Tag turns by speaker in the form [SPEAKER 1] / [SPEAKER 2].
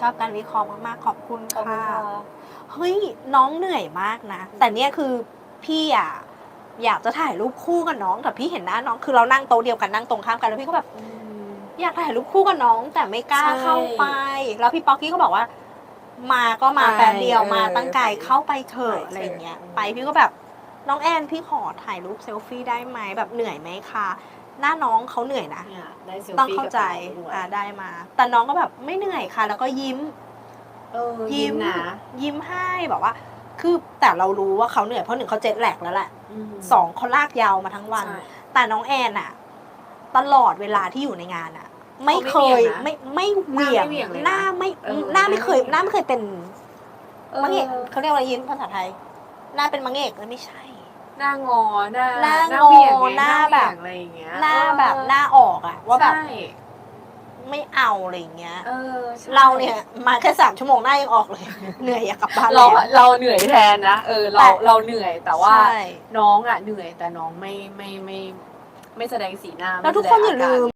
[SPEAKER 1] ชอบการวิเคราะห์มากๆขอบคุณ
[SPEAKER 2] ขอบคุณ
[SPEAKER 1] ค่ะ
[SPEAKER 2] ค่ะ
[SPEAKER 1] เฮ้ยน้องเหนื่อยมากนะ แต่เนี่ยคือพี่อะอยากจะถ่ายรูปคู่กับน้องแต่พี่เห็นหน้าน้องคือเรานั่งโต๊ะเดียวกันนั่งตรงข้ามกันแล้วพี่ก็แบบอยากถ่ายรูปคู่กับน้องแต่ไม่กล้า
[SPEAKER 2] ใช่
[SPEAKER 1] เข้าไป แล้วพี่ป๊อกกี้ก็บอกว่า มาก็มา
[SPEAKER 2] ไป
[SPEAKER 1] แป๊บเดียว
[SPEAKER 2] เออ
[SPEAKER 1] มาตั้งไกล
[SPEAKER 2] ไป
[SPEAKER 1] เข้าไปเถอะ
[SPEAKER 2] ไปเถอะ
[SPEAKER 1] อะไรอย่างเงี้ย
[SPEAKER 2] อืม
[SPEAKER 1] ไปพี่ก็แบบน้องแอนพี่ขอถ่ายรูปเซลฟี่ได้ไหมแบบเหนื่อยไหมคะ หน้าน้องเขาเหนื่อยนะ
[SPEAKER 2] เนี่ยได้ซลฟี่
[SPEAKER 1] ต้องเข้าใจ
[SPEAKER 2] กับน้องด้วย
[SPEAKER 1] อ่าได้มา แต่น้องก็แบบไม่เหนื่อยค่ะ แล้วก็ยิ้ม
[SPEAKER 2] เออ
[SPEAKER 1] ยิ้
[SPEAKER 2] ยิ้
[SPEAKER 1] ม
[SPEAKER 2] มนะ
[SPEAKER 1] ยิ้มให้แบบว่า คือแต่เรารู้ว่าเขาเหนื่อยเพราะหนึ่งเขาเจ็ตแลกแล้วแหละ
[SPEAKER 2] ม
[SPEAKER 1] สองเขาลากยาวมาทั้งวัน
[SPEAKER 2] ใช่
[SPEAKER 1] แต่น้องแอนอะตลอดเวลาที่อยู่ในงานอะไม่เคย
[SPEAKER 2] เขาไม่
[SPEAKER 1] ไม่
[SPEAKER 2] เหวี่
[SPEAKER 1] ไม่
[SPEAKER 2] ยงนะ
[SPEAKER 1] เหวี่ยง
[SPEAKER 2] หน้าไม่
[SPEAKER 1] หน้าไม่
[SPEAKER 2] เหวี่ยงเลยนะเออ
[SPEAKER 1] หน้าไม่เคยหน้าไม่เคยเป็น
[SPEAKER 2] เออ
[SPEAKER 1] มังเอกเขาเรียกว่าอะไรยิ้มภาษาไทย หน้าเป็นมังเอกแล้วไม่ใช่
[SPEAKER 2] หน้างอหน้า
[SPEAKER 1] หน้างอ
[SPEAKER 2] เหวี่ยงไง
[SPEAKER 1] หน้าแบบ
[SPEAKER 2] เหวี่ยงอะไรอย่างเงี้ย
[SPEAKER 1] หน้าแบบ
[SPEAKER 2] เออ
[SPEAKER 1] หน้าออกอะว่าแบบ
[SPEAKER 2] ใช่
[SPEAKER 1] ไม่เอาอะไรอย่างเงี้ย
[SPEAKER 2] เออใช่
[SPEAKER 1] เราเนี่ยมาแค่สามชั่วโมงหน้ายังออกเลย เหนื่อยอยากกลับบ้าน
[SPEAKER 2] เรา
[SPEAKER 1] แล้ว
[SPEAKER 2] เราเหนื่อยแทนนะเออเรา
[SPEAKER 1] แต่
[SPEAKER 2] เราเหนื่อยแต่ว่า
[SPEAKER 1] ใช่
[SPEAKER 2] น้องอะเหนื่อยแต่น้องไม่ไม่ไม่ ไม่แสดงสีหน้า
[SPEAKER 1] แล้วทุก
[SPEAKER 2] ไม่
[SPEAKER 1] คน
[SPEAKER 2] แสดง
[SPEAKER 1] อย่าลื
[SPEAKER 2] ร
[SPEAKER 1] ม